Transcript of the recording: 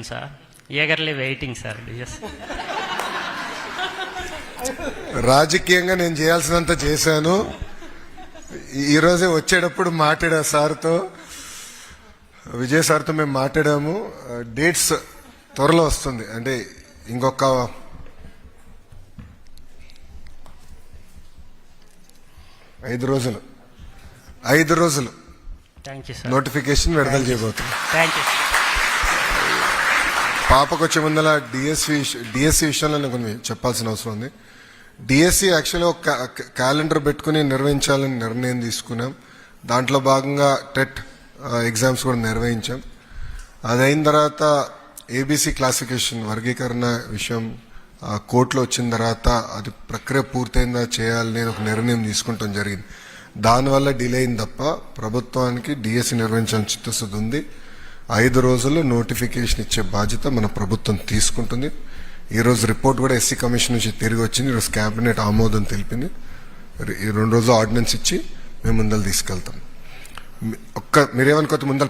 Question sir eagerly waiting sir DS రాజకీయంగా నేను చేయాల్సినంత చేశాను. ఈ- ఈరోజే వచ్చేటప్పుడు మాట్లాడా సార్తో. విజయ్ సార్తో మేము మాట్లాడాము. డేట్స్ త్వరలో వస్తుంది. అంటే ఇంకొక ఐదు రోజులు. ఐదు రోజులు. నోటిఫికేషన్ విడుదల చేయబోతున్నాం. థ్యాంక్ యూ పాపకు వచ్చే ముందల డిఎస్సి డిఎస్సి విషయంలో నేను కొన్ని చెప్పాల్సిన అవసరం ఉంది. డిఎస్సి యాక్చువల్గా ఒక క్యాలెండర్ పెట్టుకుని నిర్వహించాలని నిర్ణయం తీసుకున్నాం. దాంట్లో భాగంగా టెట్ ఎగ్జామ్స్ కూడా నిర్వహించాం. అదైన తర్వాత ఏబీసీ క్లాసిఫికేషన్ వర్గీకరణ విషయం కోర్టులో వచ్చిన తర్వాత అది ప్రక్రియ పూర్తయిందా చేయాలని ఒక నిర్ణయం తీసుకుంటాం జరిగింది. దానివల్ల డిలే అయింది తప్ప ప్రభుత్వానికి డిఎస్సి నిర్వహించాలని చిత్తశుద్ధి ఉంది. ఐదు రోజుల్లో నోటిఫికేషన్ ఇచ్చే బాధ్యత మన ప్రభుత్వం తీసుకుంటుంది. ఈరోజు రిపోర్ట్ కూడా ఎస్సీ కమిషన్ నుంచి తిరిగి వచ్చింది. ఈరోజు క్యాబినెట్ ఆమోదం తెలిపింది. ఈ రెండు రోజులు ఆర్డినెన్స్ ఇచ్చి మేము ముందలు తీసుకెళ్తాం. ఒక్క మీరేమనుకోతే ముందర